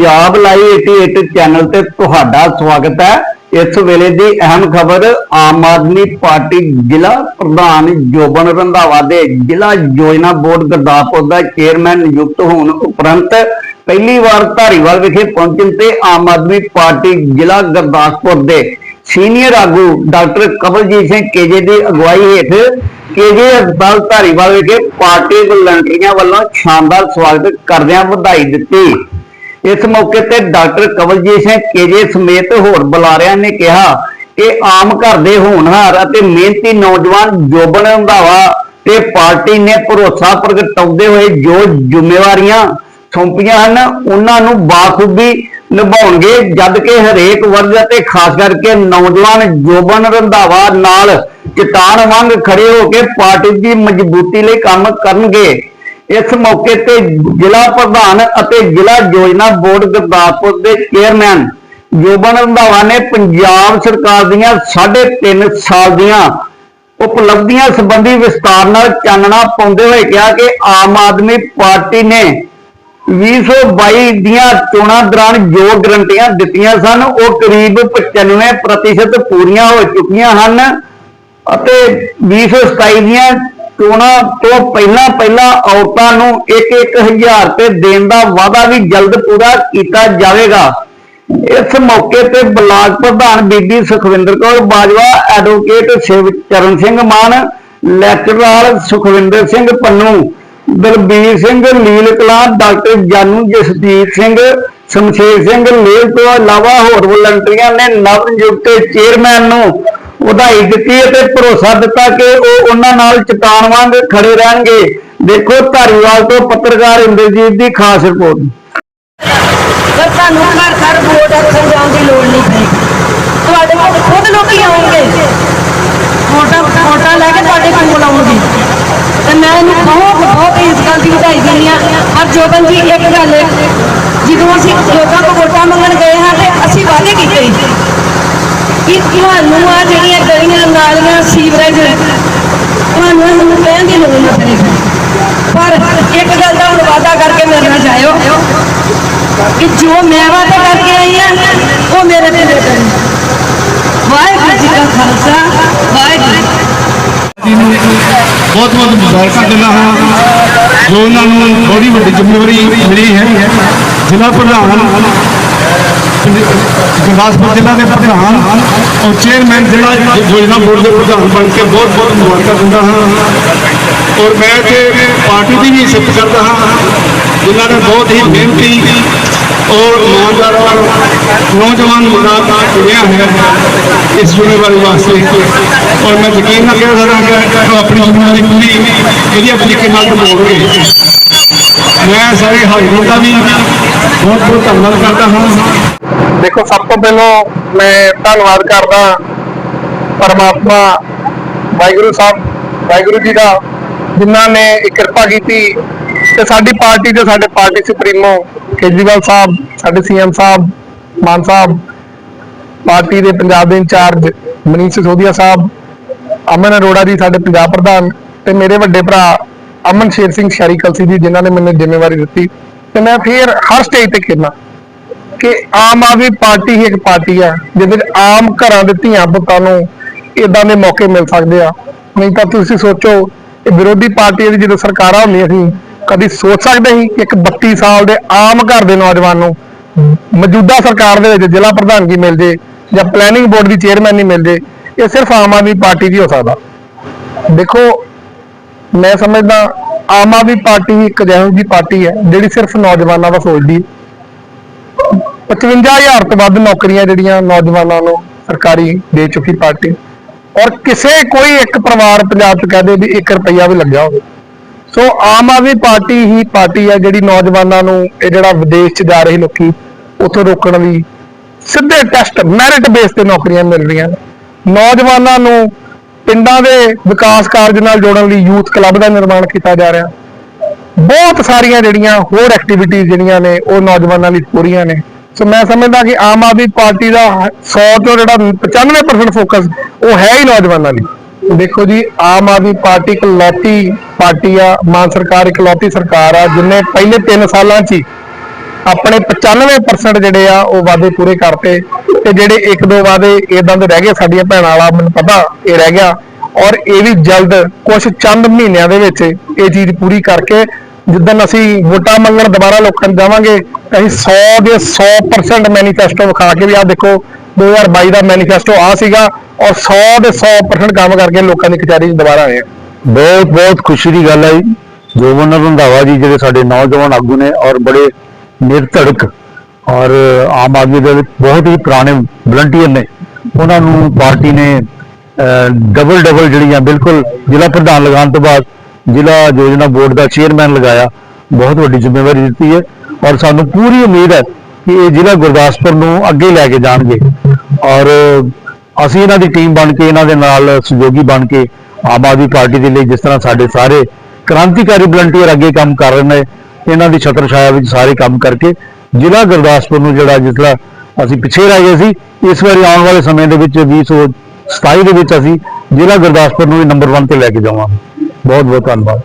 Punjab live 88 channel ਤੇ ਤੁਹਾਡਾ ਸਵਾਗਤ ਹੈ। ਇਸ ਵੇਲੇ ਦੀ ਅਹਿਮ ਖਬਰ, ਆਮ ਆਦਮੀ ਪਾਰਟੀ ਜ਼ਿਲ੍ਹਾ ਪ੍ਰਧਾਨ ਜੋਬਨ ਰੰਧਾਵਾ ਦੇ ਜ਼ਿਲ੍ਹਾ ਯੋਜਨਾ ਬੋਰਡ ਗੁਰਦਾਸਪੁਰ ਦਾ ਚੇਅਰਮੈਨ ਨਿਯੁਕਤ ਹੋਣ ਉਪਰੰਤ ਪਹਿਲੀ ਵਾਰ ਧਾਰੀਵਾਲ ਵਿਖੇ ਪਹੁੰਚਣ ਤੇ ਆਮ ਆਦਮੀ ਪਾਰਟੀ ਜ਼ਿਲ੍ਹਾ ਗੁਰਦਾਸਪੁਰ ਦੇ ਸੀਨੀਅਰ ਆਗੂ ਡਾਕਟਰ ਕਮਲਜੀਤ ਸਿੰਘ ਕੇਜੇ ਦੀ ਅਗਵਾਈ ਹੇਠ ਕੇਜੇ ਹਸਪਤਾਲ ਧਾਰੀਵਾਲ ਵਿਖੇ ਪਾਰਟੀ ਵਲੰਟੀਅਰਾਂ ਵੱਲੋਂ ਸ਼ਾਨਦਾਰ ਸਵਾਗਤ ਕਰਦਿਆਂ ਵਧਾਈ ਦਿੱਤੀ। ਇਸ ਮੌਕੇ ਤੇ ਡਾਕਟਰ ਕਵਲਜੀਤ ਸਿੰਘ ਕੇਜੇ ਸਮੇਤ ਹੋਰ ਬੁਲਾਰਿਆਂ ਨੇ ਕਿਹਾ ਕਿ ਆਮ ਘਰ ਦੇ ਹੋਣਹਾਰ ਅਤੇ ਮਿਹਨਤੀ ਨੌਜਵਾਨ ਜੋਬਨ ਰੰਧਾਵਾ ਤੇ ਪਾਰਟੀ ਨੇ ਭਰੋਸਾ ਪ੍ਰਗਟਾਉਂਦੇ ਹੋਏ ਜੋ ਜ਼ਿੰਮੇਵਾਰੀਆਂ ਸੌਂਪੀਆਂ ਹਨ, ਉਹਨਾਂ ਨੂੰ ਬਾਖੂਬੀ ਨਿਭਾਉਣਗੇ, ਜਦ ਕਿ ਹਰੇਕ ਵਰਗ ਅਤੇ ਖਾਸ ਕਰਕੇ ਨੌਜਵਾਨ ਜੋਬਨ ਰੰਧਾਵਾ ਨਾਲ ਚਟਾਨ ਵਾਂਗ ਖੜੇ ਹੋ ਕੇ ਪਾਰਟੀ ਦੀ ਮਜ਼ਬੂਤੀ ਲਈ ਕੰਮ ਕਰਨਗੇ। ਇਸ ਮੌਕੇ ਤੇ ਜ਼ਿਲ੍ਹਾ ਪ੍ਰਧਾਨ ਅਤੇ ਜ਼ਿਲ੍ਹਾ ਯੋਜਨਾ ਬੋਰਡ ਗੁਰਦਾਸਪੁਰ ਦੇ ਚੇਅਰਮੈਨ ਜੋਬਨ ਰੰਧਾਵਾ ਨੇ ਪੰਜਾਬ ਸਰਕਾਰ ਦੀਆਂ 3.5 ਸਾਲ ਦੀਆਂ ਉਪਲਬਧੀਆਂ ਸੰਬੰਧੀ ਵਿਸਤਾਰ ਨਾਲ ਚਾਨਣਾ ਪਾਉਂਦੇ ਹੋਏ ਕਿਹਾ ਕਿ ਆਮ ਆਦਮੀ ਪਾਰਟੀ ਨੇ 2022 ਦੀਆਂ ਚੋਣਾਂ ਦੌਰਾਨ ਜੋ ਗਰੰਟੀਆਂ ਦਿੱਤੀਆਂ ਸਨ, ਉਹ ਕਰੀਬ 95% ਪੂਰੀਆਂ ਹੋ ਚੁੱਕੀਆਂ ਹਨ ਅਤੇ 2027 ਦੀਆਂ ਚੋਣਾਂ ਤੋਂ ਪਹਿਲਾਂ ਪਹਿਲਾਂ ਔਰਤਾਂ ਨੂੰ 1-1000 ਰੁਪਏ ਦੇਣ ਦਾ ਵਾਅਦਾ ਵੀ ਜਲਦ ਪੂਰਾ ਕੀਤਾ ਜਾਵੇਗਾ। ਇਸ ਮੌਕੇ ਤੇ ਬਲਾਕ ਪ੍ਰਧਾਨ ਬੀਬੀ Sukhwinder Kaur, Bajwa advocate Shivcharan Singh Mann, lecturer Sukhwinder Singh Pannu Dalbir Singh Leel Kala, doctor Janu Jasdeep Singh, Shamsher Singh Lel ਤੋਂ ਇਲਾਵਾ ਹੋਰ ਵਲੰਟੀਅਰਾਂ ਨੇ ਨਵ ਨਿਯੁਕਤ ਚੇਅਰਮੈਨ ਨੂੰ ਵਧਾਈ ਦਿੱਤੀ ਅਤੇ ਭਰੋਸਾ ਦਿੱਤਾ ਕਿ ਉਹ ਉਹਨਾਂ ਨਾਲ ਚਟਾਨ ਵਾਂਗ ਖੜੇ ਰਹਿਣਗੇ। ਦੇਖੋ ਧਾਰੀਵਾਲ ਤੋਂ ਪੱਤਰਕਾਰ ਇੰਦਰਜੀਤ ਦੀ ਖਾਸ ਰਿਪੋਰਟ। ਪਰ ਤੁਹਾਨੂੰ ਘਰ ਘਰ ਵੋਟ ਅਕਸਰ ਜਾਣ ਦੀ ਲੋੜ ਨਹੀਂ ਪਈ। ਤੁਹਾਡੇ ਕੋਲ ਖੁਦ ਲੋਕੀ ਆਉਣਗੇ ਵੋਟਾਂ ਵੋਟਾਂ ਲੈ ਕੇ ਤੁਹਾਡੇ ਕੋਲ ਆਉਣਗੇ ਤੇ ਮੈਂ ਇਹਨੂੰ ਬਹੁਤ ਬਹੁਤ ਇਸ ਗੱਲ ਦੀ ਵਧਾਈ ਦਿੰਦੀ ਹਾਂ। ਪਰ ਜੋਬਨ ਜੀ ਇੱਕ ਗੱਲ ਹੈ, ਜਦੋਂ ਅਸੀਂ ਲੋਕਾਂ ਤੋਂ ਵੋਟਾਂ ਮੰਗਣ ਗਏ ਹਾਂ ਤੇ ਅਸੀਂ ਵਾਅਦੇ ਕੀਤੇ। ਕਿ ਤੁਹਾਨੂੰ ਆ ਜਿਹੜੀਆਂ ਗਲੀਆਂ ਨਾਲੀਆਂ, ਸੀਵਰੇਜ, ਤੁਹਾਨੂੰ ਕਹਿਣ ਦੀ ਲੋੜ ਨਹੀਂ ਪਰ ਇੱਕ ਗੱਲ ਦਾ ਹੁਣ ਵਾਅਦਾ ਕਰਕੇ ਮੇਰੇ ਨਾਲ ਜਾਇਓ ਕਿ ਜੋ ਮੈਂ ਵਾਅਦਾ ਕਰਕੇ ਆਈ ਹਾਂ ਉਹ ਮੇਰੇ ਤੇ ਦੇ ਵਾਹਿਗੁਰੂ ਜੀ ਕਾ ਖਾਲਸਾ, ਵਾਹਿਗੁਰੂ ਜੀ ਨੂੰ ਬਹੁਤ ਬਹੁਤ ਮੁਬਾਰਕਾਂ ਦਿੰਦਾ ਹਾਂ। ਜੋ ਉਹਨਾਂ ਨੂੰ ਬੜੀ ਵੱਡੀ ਜ਼ਿੰਮੇਵਾਰੀ ਮਿਲੀ ਹੈ, ਜ਼ਿਲ੍ਹਾ ਪ੍ਰਧਾਨ ਗੁਰਦਾਸਪੁਰ ਜ਼ਿਲ੍ਹਾ ਦੇ ਪ੍ਰਧਾਨ ਔਰ ਚੇਅਰਮੈਨ ਜਿਹੜਾ ਯੋਜਨਾ ਬੋਰਡ ਦੇ ਪ੍ਰਧਾਨ ਬਣ ਕੇ ਬਹੁਤ ਬਹੁਤ ਮੁਬਾਰਕਾਂ ਦਿੰਦਾ ਹਾਂ ਔਰ ਮੈਂ ਤੇ ਪਾਰਟੀ ਦੀ ਵੀ ਇੱਜ਼ਤ ਕਰਦਾ ਹਾਂ ਜਿਨ੍ਹਾਂ ਨੇ ਬਹੁਤ ਹੀ ਮਿਹਨਤੀ ਔਰ ਇਮਾਨਦਾਰ ਔਰ ਨੌਜਵਾਨ ਮੁੰਡਾ ਚੁਣਿਆ ਹੈ ਇਸ ਜ਼ਿੰਮੇਵਾਰੀ ਵਾਸਤੇ ਔਰ ਮੈਂ ਯਕੀਨ ਨਾਲ ਕਹਿ ਸਕਦਾ ਕਿ ਉਹ ਆਪਣੀ ਜ਼ਿੰਮੇਵਾਰੀ ਪੂਰੀ ਵਧੀਆ ਤਰੀਕੇ ਨਾਲ ਨਿਭਾਉਣਗੇ ਮੈਂ ਸਾਰੇ ਹਾਜ਼ਰਾਂ ਦਾ ਵੀ ਬਹੁਤ ਬਹੁਤ ਧੰਨਵਾਦ ਕਰਦਾ ਹਾਂ। ਦੇਖੋ, ਸਭ ਤੋਂ ਪਹਿਲਾਂ ਮੈਂ ਧੰਨਵਾਦ ਕਰਦਾ ਪਰਮਾਤਮਾ ਵਾਹਿਗੁਰੂ ਸਾਹਿਬ, ਵਾਹਿਗੁਰੂ ਜੀ ਦਾ, ਜਿਨ੍ਹਾਂ ਨੇ ਕਿਰਪਾ ਕੀਤੀ ਤੇ ਸਾਡੀ ਪਾਰਟੀ ਤੇ ਸਾਡੇ ਪਾਰਟੀ ਸੁਪਰੀਮੋ ਕੇਜਰੀਵਾਲ ਸਾਹਿਬ, ਸਾਡੇ ਸੀਐਮ ਸਾਹਿਬ, ਮਾਨ ਸਾਹਿਬ, ਪਾਰਟੀ ਦੇ ਪੰਜਾਬ ਦੇ ਇੰਚਾਰਜ ਮਨੀਸ਼ ਸਿਸੋਦੀਆ ਸਾਹਿਬ, ਅਮਨ ਅਰੋੜਾ ਜੀ, ਸਾਡੇ ਪੰਜਾਬ ਪ੍ਰਧਾਨ ਤੇ ਮੇਰੇ ਵੱਡੇ ਭਰਾ ਅਮਨ ਸ਼ੇਰ ਸਿੰਘ ਸ਼ਾਰੀ ਕਲਸੀ ਜੀ, ਜਿਨ੍ਹਾਂ ਨੇ ਮੈਨੂੰ ਜ਼ਿੰਮੇਵਾਰੀ ਦਿੱਤੀ ਤੇ ਮੈਂ ਫਿਰ ਹਰ ਸਟੇਜ ਤੇ ਖੇਡਣਾ। ਕਿ ਆਮ ਆਦਮੀ ਪਾਰਟੀ ਹੀ ਇੱਕ ਪਾਰਟੀ ਹੈ ਜਿਹਦੇ ਵਿੱਚ ਆਮ ਘਰਾਂ ਦੇ ਧੀਆਂ ਪੁੱਤਾਂ ਨੂੰ ਇਦਾਂ ਦੇ ਮੌਕੇ ਮਿਲ ਸਕਦੇ ਆ। ਨਹੀਂ ਤਾਂ ਤੁਸੀਂ ਸੋਚੋ ਕਿ ਵਿਰੋਧੀ ਪਾਰਟੀਆਂ ਦੀ ਜਦੋਂ ਸਰਕਾਰਾਂ ਹੁੰਦੀਆਂ ਸੀ, ਕਦੀ ਸੋਚ ਸਕਦੇ ਸੀ ਕਿ ਇੱਕ 32 ਸਾਲ ਦੇ ਆਮ ਘਰ ਦੇ ਨੌਜਵਾਨ ਨੂੰ ਮੌਜੂਦਾ ਸਰਕਾਰ ਦੇ ਵਿੱਚ ਜ਼ਿਲ੍ਹਾ ਪ੍ਰਧਾਨਗੀ ਮਿਲ ਜੇ ਜਾਂ ਪਲੈਨਿੰਗ ਬੋਰਡ ਦੀ ਚੇਅਰਮੈਨ ਨਹੀਂ ਮਿਲ ਜੇ, ਇਹ ਸਿਰਫ ਆਮ ਆਦਮੀ ਪਾਰਟੀ ਦੀ ਹੋ ਸਕਦਾ। ਦੇਖੋ ਮੈਂ ਸਮਝਦਾ ਆਮ ਆਦਮੀ ਪਾਰਟੀ ਇੱਕ ਅਜਿਹੀ ਜਿਹੀ ਪਾਰਟੀ ਹੈ, ਜਿਹੜੀ ਸਿਰਫ ਨੌਜਵਾਨਾਂ ਦਾ ਸੋਚਦੀ ਹੈ। 55000 ਤੋਂ ਵੱਧ ਨੌਕਰੀਆਂ ਜਿਹੜੀਆਂ ਨੌਜਵਾਨਾਂ ਨੂੰ ਸਰਕਾਰੀ ਦੇ ਚੁੱਕੀ ਪਾਰਟੀ। ਔਰ ਕਿਸੇ ਕੋਈ ਇੱਕ ਪਰਿਵਾਰ ਪੰਜਾਬ 'ਚ ਕਹਦੇ ਵੀ 1 ਰੁਪਈਆ ਵੀ ਲੱਗਿਆ ਹੋਵੇ। ਸੋ ਆਮ ਆਦਮੀ ਪਾਰਟੀ ਹੀ ਪਾਰਟੀ ਹੈ ਜਿਹੜੀ ਨੌਜਵਾਨਾਂ ਨੂੰ ਇਹ ਜਿਹੜਾ ਵਿਦੇਸ਼ 'ਚ ਜਾ ਰਹੇ ਲੋਕੀ, ਉੱਥੋਂ ਰੋਕਣ ਲਈ ਸਿੱਧੇ ਟੈਸਟ ਮੈਰਿਟ ਬੇਸ ਤੇ ਨੌਕਰੀਆਂ ਮਿਲ ਰਹੀਆਂ ਨੌਜਵਾਨਾਂ ਨੂੰ ਪਿੰਡਾਂ ਦੇ ਵਿਕਾਸ ਕਾਰਜ ਨਾਲ ਜੋੜਨ ਲਈ ਯੂਥ ਕਲੱਬ ਦਾ ਨਿਰਮਾਣ ਕੀਤਾ ਜਾ ਰਿਹਾ। ਬਹੁਤ ਸਾਰੀਆਂ ਜਿਹੜੀਆਂ ਹੋਰ ਐਕਟੀਵਿਟੀਜ਼ ਜਿਹੜੀਆਂ ਨੇ, ਉਹ ਨੌਜਵਾਨਾਂ ਲਈ ਪੂਰੀਆਂ ਨੇ। ਸੋ ਮੈਂ ਸਮਝਦਾ ਕਿ ਆਮ ਆਦਮੀ ਪਾਰਟੀ ਦਾ 100 ਤੋਂ ਜਿਹੜਾ 95% ਫੋਕਸ ਉਹ ਹੈ ਹੀ ਨੌਜਵਾਨਾਂ ਲਈ। ਦੇਖੋ ਜੀ, ਆਮ ਆਦਮੀ ਪਾਰਟੀ ਇੱਕ ਲੌਤੀ ਪਾਰਟੀ ਆ, ਮਾਨ ਸਰਕਾਰ ਇੱਕ ਲੌਤੀ ਸਰਕਾਰ ਆ, ਜਿਨੇ ਪਹਿਲੇ 3 ਸਾਲਾਂ 'ਚ ਹੀ ਆਪਣੇ 95% ਜਿਹੜੇ ਆ, ਉਹ ਵਾਅਦੇ ਪੂਰੇ ਕਰਤੇ ਤੇ ਜਿਹੜੇ ਇੱਕ ਦੋ ਵਾਅਦੇ ਇਦਾਂ ਦੇ ਰਹਿ ਗਏ, ਸਾਡੀਆਂ ਭੈਣਾਂ ਵਾਲਾ ਮੈਨੂੰ ਪਤਾ, ਇਹ ਰਹਿ ਗਿਆ। ਔਰ ਇਹ ਵੀ ਜਲਦ ਕੁਝ ਚੰਦ ਮਹੀਨਿਆਂ ਦੇ ਵਿੱਚ ਇਹ ਚੀਜ਼ ਪੂਰੀ ਕਰਕੇ, ਜਿੱਦਣ ਅਸੀਂ ਵੋਟਾਂ ਮੰਗਣ ਦੁਬਾਰਾ ਲੋਕਾਂ ਨੂੰ ਜਾਵਾਂਗੇ ਅਸੀਂ 100 ਦੇ 100% ਮੈਨੀਫੈਸਟੋ ਵਿਖਾ ਕੇ ਵੀ ਆਹ ਦੇਖੋ 2022 ਦਾ ਮੈਨੀਫੈਸਟੋ ਆ ਸੀਗਾ ਔਰ 100 ਦੇ 100% ਕੰਮ ਕਰਕੇ ਲੋਕਾਂ ਦੀ ਕਚਹਿਰੀ 'ਚ ਦੁਬਾਰਾ ਆਏ ਆ। ਬਹੁਤ ਬਹੁਤ ਖੁਸ਼ੀ ਦੀ ਗੱਲ ਹੈ ਜੀ। ਜੋਬਨ ਰੰਧਾਵਾ ਜੀ, ਜਿਹੜੇ ਸਾਡੇ ਨੌਜਵਾਨ ਆਗੂ ਨੇ ਔਰ ਬੜੇ ਨਿਰਧੜਕ ਔਰ ਆਮ ਆਦਮੀ ਦੇ ਵਿੱਚ ਬਹੁਤ ਹੀ ਪੁਰਾਣੇ ਵਲੰਟੀਅਰ ਨੇ। ਉਹਨਾਂ ਨੂੰ ਪਾਰਟੀ ਨੇ ਡਬਲ ਡਬਲ ਜਿਹੜੀਆਂ ਬਿਲਕੁਲ ਜ਼ਿਲ੍ਹਾ ਪ੍ਰਧਾਨ ਲਗਾਉਣ ਤੋਂ ਬਾਅਦ ਜ਼ਿਲ੍ਹਾ ਯੋਜਨਾ ਬੋਰਡ ਦਾ ਚੇਅਰਮੈਨ ਲਗਾਇਆ। ਬਹੁਤ ਵੱਡੀ ਜ਼ਿੰਮੇਵਾਰੀ ਦਿੱਤੀ ਹੈ ਔਰ ਸਾਨੂੰ ਪੂਰੀ ਉਮੀਦ ਹੈ ਕਿ ਇਹ ਜ਼ਿਲ੍ਹਾ ਗੁਰਦਾਸਪੁਰ ਨੂੰ ਅੱਗੇ ਲੈ ਕੇ ਜਾਣਗੇ। ਔਰ ਅਸੀਂ ਇਹਨਾਂ ਦੀ ਟੀਮ ਬਣ ਕੇ, ਇਹਨਾਂ ਦੇ ਨਾਲ ਸਹਿਯੋਗੀ ਬਣ ਕੇ ਆਮ ਆਦਮੀ ਪਾਰਟੀ ਦੇ ਲਈ ਜਿਸ ਤਰ੍ਹਾਂ ਸਾਡੇ ਸਾਰੇ ਕ੍ਰਾਂਤੀਕਾਰੀ ਵਲੰਟੀਅਰ ਅੱਗੇ ਕੰਮ ਕਰ ਰਹੇ ਨੇ ਇਹਨਾਂ ਦੀ ਛਤਰ ਛਾਇਆ ਵਿੱਚ ਸਾਰੇ ਕੰਮ ਕਰਕੇ ਜ਼ਿਲ੍ਹਾ ਗੁਰਦਾਸਪੁਰ ਨੂੰ ਜਿਹੜਾ ਜਿਸ ਤਰ੍ਹਾਂ ਅਸੀਂ ਪਿੱਛੇ ਰਹਿ ਗਏ ਸੀ, ਇਸ ਵਾਰੀ ਆਉਣ ਵਾਲੇ ਸਮੇਂ ਦੇ ਵਿੱਚ 2027 ਦੇ ਵਿੱਚ ਅਸੀਂ ਜ਼ਿਲ੍ਹਾ ਗੁਰਦਾਸਪੁਰ ਨੂੰ ਵੀ ਨੰਬਰ 1 ਤੇ ਲੈ ਕੇ ਜਾਵਾਂਗੇ। ਬਹੁਤ ਬਹੁਤ ਧੰਨਵਾਦ।